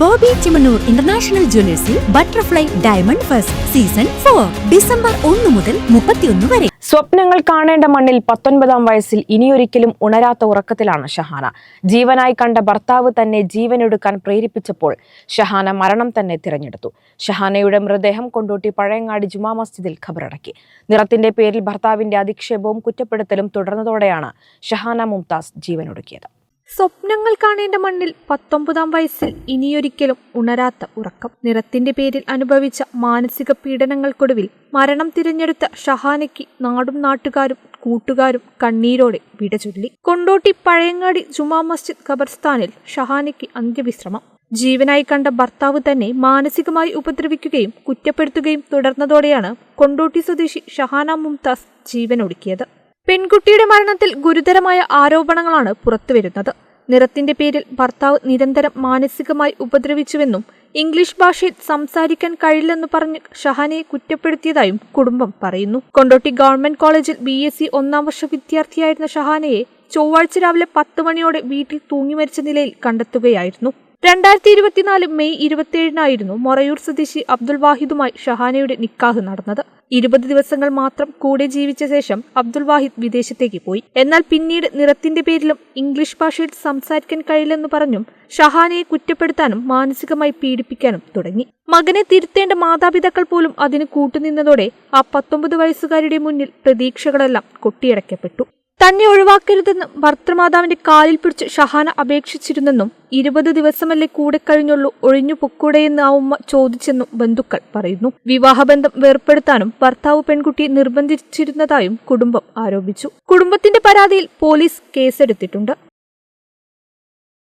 Bobby Chemmanur international ജ്വല്ലേഴ്സിൽ butterfly diamond first season for December ഒന്ന് മുതൽ മുപ്പത്തിയൊന്ന് വരെ. സ്വപ്നങ്ങൾ കാണേണ്ട മണ്ണിൽ പത്തൊൻപതാം വയസ്സിൽ ഇനിയൊരിക്കലും ഉണരാത്ത ഉറക്കത്തിലാണ് ഷഹാന. ജീവനായി കണ്ട ഭർത്താവ് തന്നെ ജീവനൊടുക്കാൻ പ്രേരിപ്പിച്ചപ്പോൾ ഷഹാന മരണം തന്നെ തിരഞ്ഞെടുത്തു. ഷഹാനയുടെ മൃതദേഹം കൊണ്ടോട്ടി പഴയങ്ങാടി ജുമാ മസ്ജിദിൽ ഖബറടക്കി. നിറത്തിന്റെ പേരിൽ ഭർത്താവിന്റെ അധിക്ഷേപവും കുറ്റപ്പെടുത്തലും തുടർന്നതോടെയാണ് ഷഹാന മുംതാസ് ജീവനൊടുക്കിയത്. സ്വപ്നങ്ങൾ കാണേണ്ട മണ്ണിൽ പത്തൊമ്പതാം വയസ്സിൽ ഇനിയൊരിക്കലും ഉണരാത്ത ഉറക്കം. നിറത്തിന്റെ പേരിൽ അനുഭവിച്ച മാനസിക പീഡനങ്ങൾക്കൊടുവിൽ മരണം തിരഞ്ഞെടുത്ത ഷഹാനയ്ക്ക് നാടും നാട്ടുകാരും കൂട്ടുകാരും കണ്ണീരോടെ വിട ചൊല്ലി കൊണ്ടോട്ടി പഴയങ്ങാടി ജുമാ മസ്ജിദ് ഖബർസ്ഥാനിൽ ഷഹാനയ്ക്ക് അന്ത്യവിശ്രമം. ജീവനായി കണ്ട ഭർത്താവ് തന്നെ മാനസികമായി ഉപദ്രവിക്കുകയും കുറ്റപ്പെടുത്തുകയും തുടർന്നതോടെയാണ് കൊണ്ടോട്ടി സ്വദേശി ഷഹാന മുംതാസ് ജീവനൊടുക്കിയത്. പെൺകുട്ടിയുടെ മരണത്തിൽ ഗുരുതരമായ ആരോപണങ്ങളാണ് പുറത്തുവരുന്നത്. നിറത്തിന്റെ പേരിൽ ഭർത്താവ് നിരന്തരം മാനസികമായി ഉപദ്രവിച്ചുവെന്നും ഇംഗ്ലീഷ് ഭാഷയിൽ സംസാരിക്കാൻ കഴിയില്ലെന്ന് പറഞ്ഞ് ഷഹാനെ കുറ്റപ്പെടുത്തിയതായും കുടുംബം പറയുന്നു. കൊണ്ടോട്ടി ഗവൺമെന്റ് കോളേജിൽ ബി എസ് സി ഒന്നാം വർഷ വിദ്യാർത്ഥിയായിരുന്ന ഷഹാനയെ ചൊവ്വാഴ്ച രാവിലെ പത്ത് മണിയോടെ വീട്ടിൽ തൂങ്ങി മരിച്ച നിലയിൽ കണ്ടെത്തുകയായിരുന്നു. രണ്ടായിരത്തി ഇരുപത്തിനാല് മെയ് ഇരുപത്തിയേഴിനായിരുന്നു മൊറയൂർ സ്വദേശി അബ്ദുൽ വാഹിദുമായി ഷഹാനയുടെ നിക്കാഹ് നടന്നത്. ഇരുപത് ദിവസങ്ങൾ മാത്രം കൂടെ ജീവിച്ച ശേഷം അബ്ദുൽ വാഹിദ് വിദേശത്തേക്ക് പോയി. എന്നാൽ പിന്നീട് നിറത്തിന്റെ പേരിലും ഇംഗ്ലീഷ് ഭാഷയിൽ സംസാരിക്കാൻ കഴിയില്ലെന്ന് പറഞ്ഞും ഷഹാനയെ കുറ്റപ്പെടുത്താനും മാനസികമായി പീഡിപ്പിക്കാനും തുടങ്ങി. മകനെ തിരുത്തേണ്ട മാതാപിതാക്കൾ പോലും അതിന് കൂട്ടുനിന്നതോടെ ആ പത്തൊമ്പത് വയസ്സുകാരുടെ മുന്നിൽ പ്രതീക്ഷകളെല്ലാം കൊട്ടിയടക്കപ്പെട്ടു തന്നെ ഒഴിവാക്കരുതെന്ന് ഭർത്തൃമാതാവിന്റെ കാലിൽ പിടിച്ച് ഷഹാന അപേക്ഷിച്ചിരുന്നെന്നും ഇരുപത് ദിവസമല്ലേ കൂടെ കഴിഞ്ഞുള്ളൂ ഒഴിഞ്ഞു പൊക്കൂടെയെന്ന് ആ ഉമ്മ ചോദിച്ചെന്നും ബന്ധുക്കൾ പറയുന്നു. വിവാഹബന്ധം വേർപ്പെടുത്താനും ഭർത്താവ് പെൺകുട്ടിയെ നിർബന്ധിച്ചിരുന്നതായും കുടുംബം ആരോപിച്ചു. കുടുംബത്തിന്റെ പരാതിയിൽ പോലീസ് കേസെടുത്തിട്ടുണ്ട്.